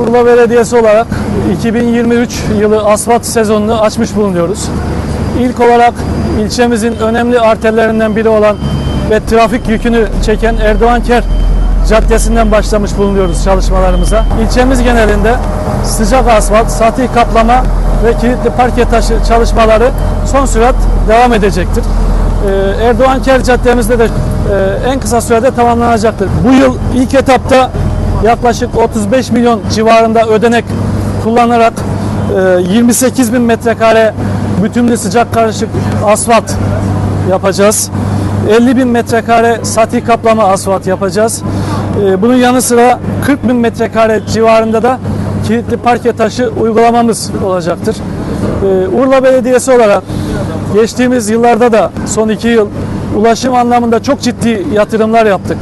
Urla Belediyesi olarak 2023 yılı asfalt sezonunu açmış bulunuyoruz. İlk olarak ilçemizin önemli arterlerinden biri olan ve trafik yükünü çeken Erdoğanker Caddesi'nden başlamış bulunuyoruz çalışmalarımıza. İlçemiz genelinde sıcak asfalt, sati kaplama ve kilitli parke taşı çalışmaları son sürat devam edecektir. Ee, Erdoğanker Caddemizde de e, en kısa sürede tamamlanacaktır. Bu yıl ilk etapta yaklaşık 35 milyon civarında ödenek kullanarak e, 28 bin metrekare bütünlü sıcak karışık asfalt yapacağız. 50 bin metrekare sati kaplama asfalt yapacağız. E, Bunun yanı sıra 40 bin metrekare civarında da kilitli parke taşı uygulamamız olacaktır. E, Urla Belediyesi olarak geçtiğimiz yıllarda da son iki yıl ulaşım anlamında çok ciddi yatırımlar yaptık.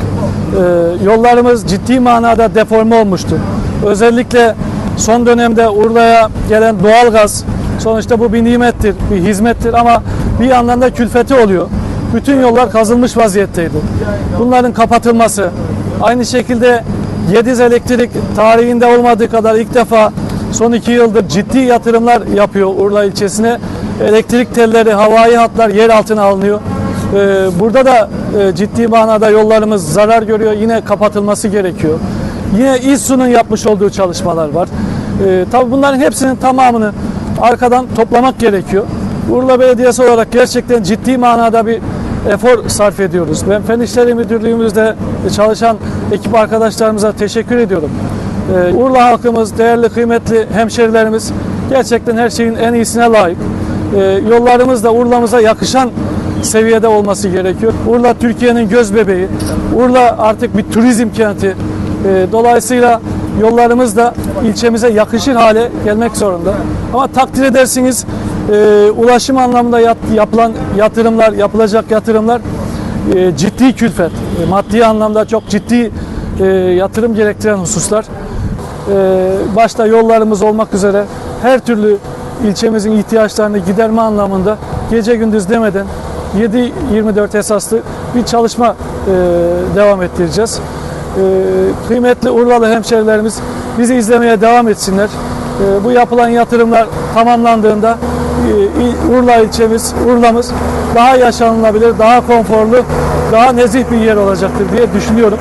E, Yollarımız ciddi manada deforme olmuştu. Özellikle son dönemde Urla'ya gelen doğalgaz sonuçta bu bir nimettir, bir hizmettir ama bir yandan da külfeti oluyor. Bütün yollar kazılmış vaziyetteydi. Bunların kapatılması, aynı şekilde Yediz Elektrik tarihinde olmadığı kadar ilk defa son iki yıldır ciddi yatırımlar yapıyor Urla ilçesine. Elektrik telleri, havai hatlar yer altına alınıyor. Ee, Burada da e, ciddi manada yollarımız zarar görüyor. Yine kapatılması gerekiyor. Yine İSSU'nun yapmış olduğu çalışmalar var. Ee, tabii bunların hepsinin tamamını arkadan toplamak gerekiyor. Urla Belediyesi olarak gerçekten ciddi manada bir efor sarf ediyoruz. Ben Fen İşleri Müdürlüğümüzde çalışan ekip arkadaşlarımıza teşekkür ediyorum. Ee, Urla halkımız, değerli kıymetli hemşerilerimiz gerçekten her şeyin en iyisine layık. Ee, Yollarımız da Urla'mıza yakışan seviyede olması gerekiyor. Urla Türkiye'nin göz bebeği. Urla artık bir turizm kenti. Ee, Dolayısıyla yollarımız da ilçemize yakışır hale gelmek zorunda. Ama takdir edersiniz e, ulaşım anlamında yapılan yatırımlar, yapılacak yatırımlar e, ciddi külfet. E, maddi anlamda çok ciddi yatırım gerektiren hususlar. Başta yollarımız olmak üzere her türlü ilçemizin ihtiyaçlarını giderme anlamında gece gündüz demeden 7-24 esaslı bir çalışma e, devam ettireceğiz. E, kıymetli Urlalı hemşerilerimiz bizi izlemeye devam etsinler. E, bu yapılan yatırımlar tamamlandığında e, Urla ilçemiz, Urla'mız daha yaşanılabilir, daha konforlu, daha nezih bir yer olacaktır diye düşünüyorum.